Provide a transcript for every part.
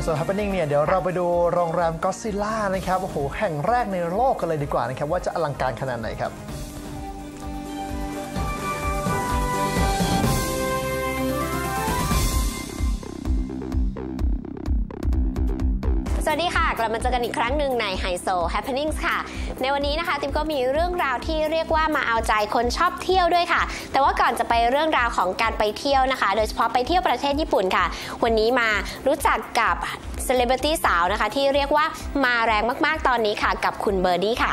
ไฮโซนฮับเปนิ่งเนี่ยเดี๋ยวเราไปดูโรงแรมก็ซิล่านะครับโอ้โหแห่งแรกในโลกกันเลยดีกว่านะครับว่าจะอลังการขนาดไหนครับ สวัสดีค่ะ กลับมาเจอกันอีกครั้งหนึ่งในไฮโซ Happenings ค่ะ ในวันนี้นะคะ ติ๊มก็มีเรื่องราวที่เรียกว่ามาเอาใจคนชอบเที่ยวด้วยค่ะ แต่ว่าก่อนจะไปเรื่องราวของการไปเที่ยวนะคะ โดยเฉพาะไปเที่ยวประเทศญี่ปุ่นค่ะ วันนี้มารู้จักกับเซเลบริตี้สาวนะคะ ที่เรียกว่ามาแรงมากๆตอนนี้ค่ะ กับคุณเบอร์ดี้ค่ะ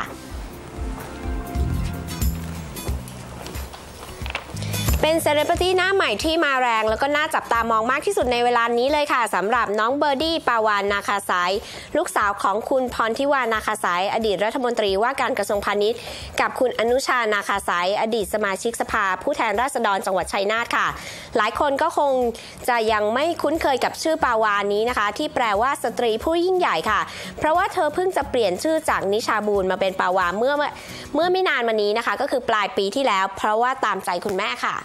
เป็นเซเลบริตี้หน้าใหม่ที่มาแรงแล้วก็น่าจับตามองมากที่สุดในเวลานี้เลยค่ะสำหรับน้องเบอร์ดี้ปาวานนาคาสาย ลูกสาวของคุณพรทิวานาคาสาย อดีตรัฐมนตรีว่าการกระทรวงพาณิชย์ กับคุณอนุชานาคาสาย อดีตสมาชิกสภา ผู้แทนราษฎรจังหวัดชัยนาทค่ะ หลายคนก็คงจะยังไม่คุ้นเคยกับชื่อปาวานนี้นะคะ ที่แปลว่าสตรีผู้ยิ่งใหญ่ค่ะ เพราะว่าเธอเพิ่งจะเปลี่ยนชื่อจากนิชาบูลมาเป็นปาวาเมื่อเมื่อไม่นานมานี้นะคะ ก็คือปลายปีที่แล้ว เพราะว่าตามใจคุณแม่ค่ะ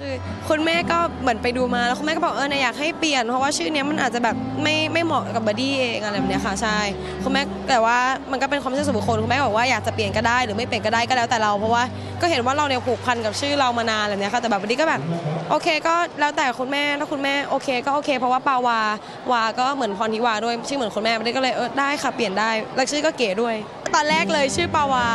คือคุณแม่ก็เหมือนไปดูมาแล้วคุณแม่ก็บอกเออนี่ยอยากให้เปลี่ยน เพราะว่าชื่อเนี้ยมันอาจจะแบบไม่ไม่เหมาะกับบัดดี้เองอะไรแบบเนี้ยค่ะใช่คุณแม่แต่ว่ามันก็เป็นความเชื่อส่วนบุคคลคุณแม่บอกว่าอยากจะเปลี่ยนก็ได้หรือไม่เปลี่ยนก็ได้ก็แล้วแต่เรา เพราะว่าก็เห็นว่าเราเนี่ยผูกพันกับชื่อเรามานานอะไรแบบเนี้ยค่ะแต่แบบบัดดี้ก็แบบโอเคก็แล้วแต่คุณแม่ถ้าคุณแม่โอเคก็โอเค เพราะว่าปาวาวาก็เหมือนพรทิวาด้วยชื่อเหมือนคุณแม่บัดดี้ก็เลยเออได้ค่ะเปลี่ยนได้แล้วชื่อก็เก๋ด้วย ตอนแรกเลยชื่อปาวา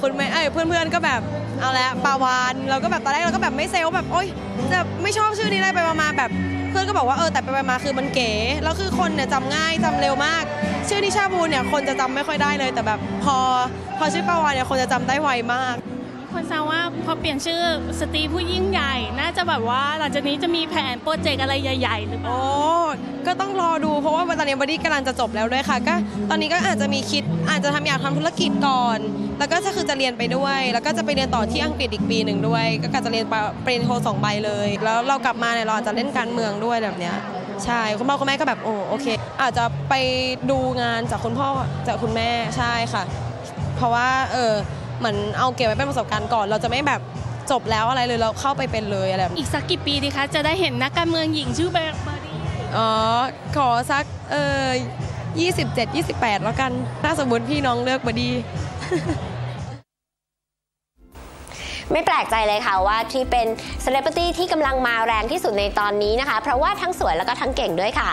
คุณแม่เอ้ยเพื่อนๆก็แบบเอาละปาวานเราก็แบบตอนแรกเราก็แบบไม่เซลล์แบบโอ๊ยจะไม่ชอบชื่อนี้เลยไปมาๆแบบเพื่อนก็บอกว่าเออแต่ไปมาๆคือมันเก๋แล้วคือคนเนี่ยจำง่ายจำเร็วมาก ชื่อนิชาบูลเนี่ยคนจะจำไม่ค่อยได้เลย แต่แบบพอพอชื่อปาวานเนี่ยคนจะจำได้ไวมากคนแซวว่าพอเปลี่ยนชื่อสตรีผู้ยิ่งใหญ่ น่าจะแบบว่าหลังจากนี้จะมีแผนโปรเจกต์อะไรใหญ่ ๆ หรือเปล่าโอ้ ก็ต้องรอดูเพราะว่าตอนนี้บอดี้กำลังจะจบแล้วด้วยค่ะก็ตอนนี้ก็อาจจะมีคิดอาจจะทำอยากทำธุรกิจก่อน แล้วก็จะคือจะเรียนไปด้วย แล้วก็จะไปเรียนต่อที่อังกฤษอีกปีหนึ่งด้วย ก็กะจะเรียนปริญญาโทสองใบเลย แล้วเรากลับมาเนี่ยเราอาจจะเล่นการเมืองด้วยแบบเนี้ยใช่คุณพ่อคุณแม่ก็แบบโอ้โอเค อาจจะไปดูงานจากคุณพ่อจากคุณแม่ใช่ค่ะ เพราะว่าเออเหมือนเอาเก็บไว้เป็นประสบการณ์ก่อน เราจะไม่แบบจบแล้วอะไรเลยเราเข้าไปเป็นเลยอะไรแบบนี้อีกสักกี่ปีดีคะจะได้เห็นนักการเมืองหญิงชื่อเบอร์ดี อ๋อ ขอสักเออ27 28 แล้วกัน ถ้าสมมติพี่น้องเลือกบดี ไม่แปลกใจเลยค่ะว่าที่เป็นเซเลบริตี้ที่กำลังมาแรงที่สุดในตอนนี้นะคะ เพราะว่าทั้งสวยแล้วก็ทั้งเก่งด้วยค่ะ